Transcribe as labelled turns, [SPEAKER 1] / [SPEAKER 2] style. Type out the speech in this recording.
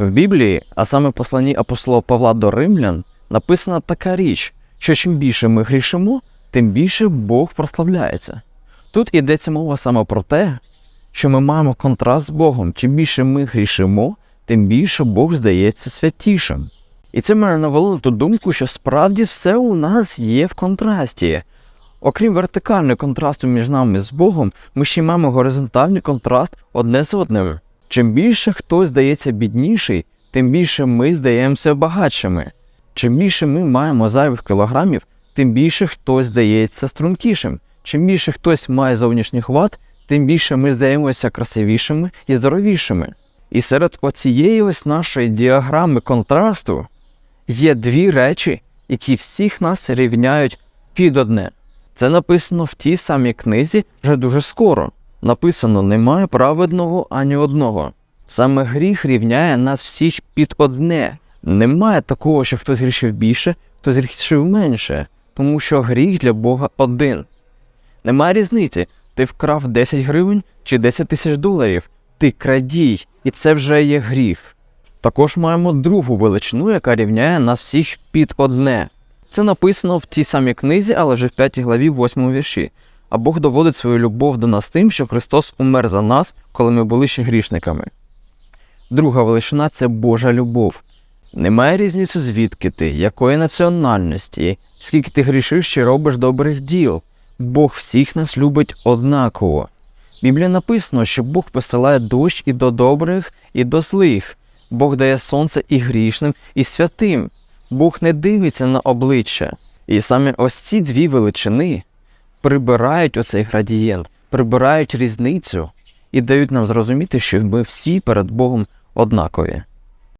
[SPEAKER 1] В Біблії, а саме в посланні апостола Павла до римлян, написана така річ, що чим більше ми грішимо, тим більше Бог прославляється. Тут йдеться мова саме про те, що ми маємо контраст з Богом. Чим більше ми грішимо, тим більше Бог здається святішим. І це мене навело на ту думку, що справді все у нас є в контрасті. Окрім вертикального контрасту між нами з Богом, ми ще маємо горизонтальний контраст одне з одним. Чим більше хтось здається бідніший, тим більше ми здаємося багатшими. Чим більше ми маємо зайвих кілограмів, тим більше хтось здається стрункішим. Чим більше хтось має зовнішніх вад, тим більше ми здаємося красивішими і здоровішими. І серед оцієї ось нашої діаграми контрасту є дві речі, які всіх нас рівняють під одне. Це написано в тій самій книзі вже дуже скоро. Написано немає праведного ані одного. Саме гріх рівняє нас всіх під одне. Немає такого, що хтось грішив більше, хтось грішив менше, тому що гріх для Бога один. Немає різниці, ти вкрав 10 гривень чи 10 тисяч доларів. Ти крадій, і це вже є гріх. Також маємо другу величину, яка рівняє нас всіх під одне. Це написано в тій самій книзі, але вже в 5 главі, 8 вірші. А Бог доводить свою любов до нас тим, що Христос умер за нас, коли ми були ще грішниками. Друга величина це Божа любов. Немає різниці, звідки ти, якої національності, скільки ти грішиш чи робиш добрих діл. Бог всіх нас любить однаково. В Біблії написано, що Бог посилає дощ і до добрих, і до злих. Бог дає сонце і грішним, і святим. Бог не дивиться на обличчя. І саме ось ці дві величини прибирають оцей градієнт, прибирають різницю і дають нам зрозуміти, що ми всі перед Богом однакові.